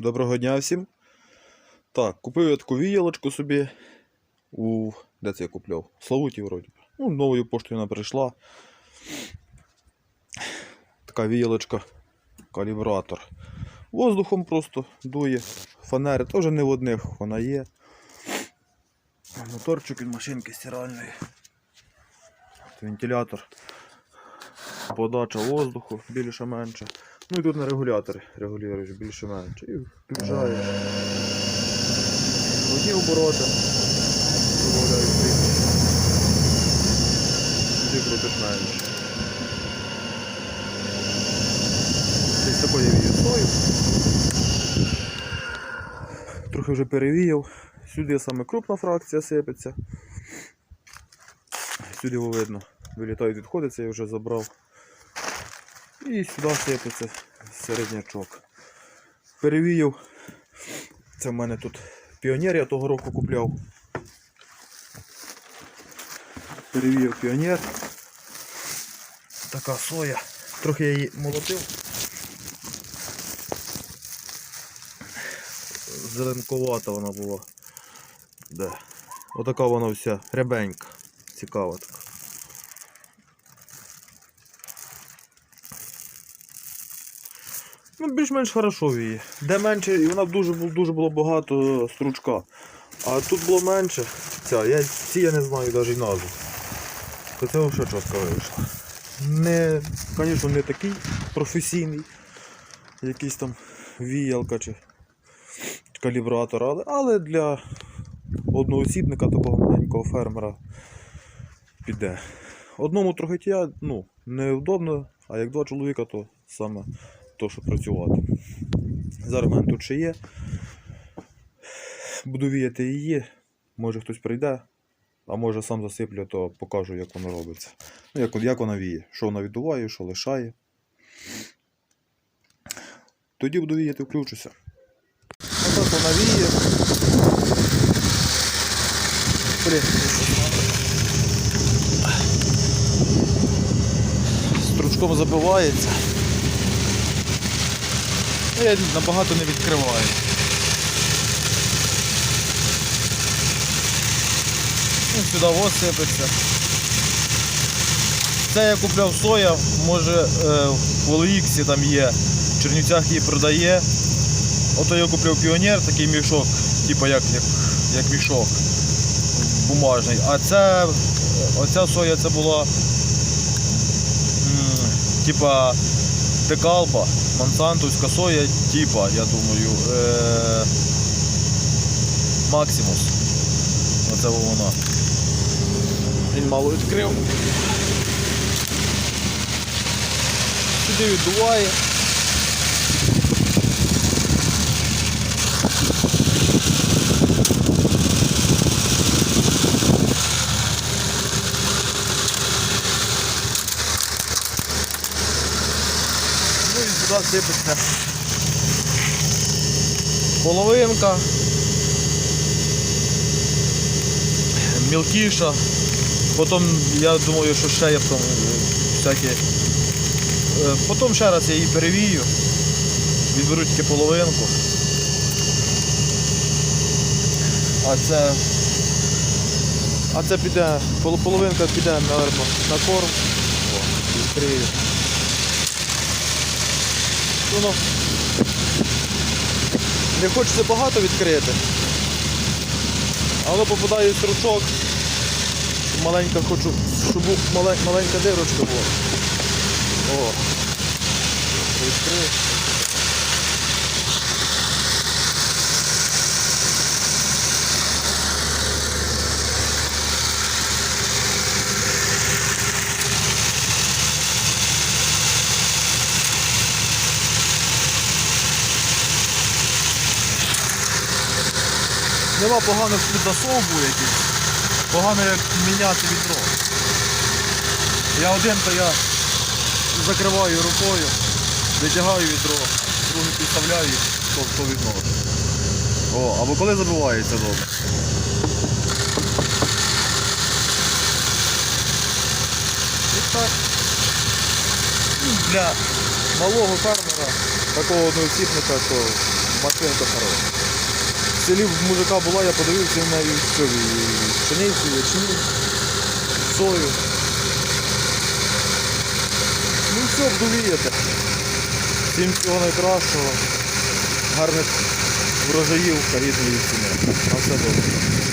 Доброго дня всім. Так, купив я таку віялочку собі. У. Де це я купляв? Славуті вроді. Ну, новою поштою вона прийшла. Така віялочка. Калібратор. Воздухом просто дує. Фанери теж не в одних вона є. Моторчик від машинки стиральної. Вентилятор. Подача воздуху більше-менше. Ну і тут на регуляторі регулюєш більше-менше. І включаєш. Одні обороти. Більше. Тоді крутиш менше. Десь такої вієсою. Трохи вже перевіяв. Сюди саме крупна фракція сипеться. Сюди видно. Вилітають відходи, це я вже забрав. І сюди сипеться середнячок. Перевіяв. Це в мене тут піонер, я того року купляв. Перевіяв піонер. Така соя. Трохи я її молотив. Зеленковата вона була. Де? Отака вона вся рябенька. Цікава така. Ну, більш-менш хорошо. Де менше, і вона дуже, дуже було багато стручка. А тут було менше. Ця, я, ці я не знаю навіть назву. То це вже чітко вийшло. Не, звісно, не такий професійний, якийсь там віялка чи калібратор, але, але для одноосібника такого маленького фермера піде. Одному трохи ну, невдобно, а як два чоловіка, то саме то, що працювати. Зараз в мене тут ще є. Буду віяти її. Може хтось прийде, а може сам засиплю, то покажу, як воно робиться. Ну, як, як вона віє, що вона віддуває, що лишає. Тоді буду віяти, включуся. Отак вона віє. Стручком забивається. Ну, я набагато не відкриваю. Ну, сюди сипеться. Це я купляв соя, може е, в OLX там є, в Чернівцях її продає. Ото я купив піонер, такий мішок, типу як, як, як мішок бумажний. А це, оця соя це була м, типа декалба, монсантовська соя, типа, я думаю, е- Максимус. Оце вона. Він мало відкрив. Сюди віддуває. Сюди сипеться половинка. Мілкіша. Потім я думаю, що ще є там всякі. Е, Потім ще раз я її перевію. Відберу тільки половинку. А це. А це піде, половинка піде, наверно, на корм. О, відкрию. Воно не хочеться багато відкрити. але попадає стручок. Маленька хочу, щоб маленька дирочка була. О. Відкрив. Нема поганих тут засовбу якийсь. Погано як міняти відро. Я один, то я закриваю рукою, витягаю відро, другий підставляю, то, то відношу. О, або коли забивається добре. Для малого фермера, такого одноосібника, то Машинка хороша. Селі мужика була, я подивився і пшеницю, ячмінь, сою. Ну все, вдовієте. Всім всього найкращого. Гарних врожаїв та рідної ціни. На все добре.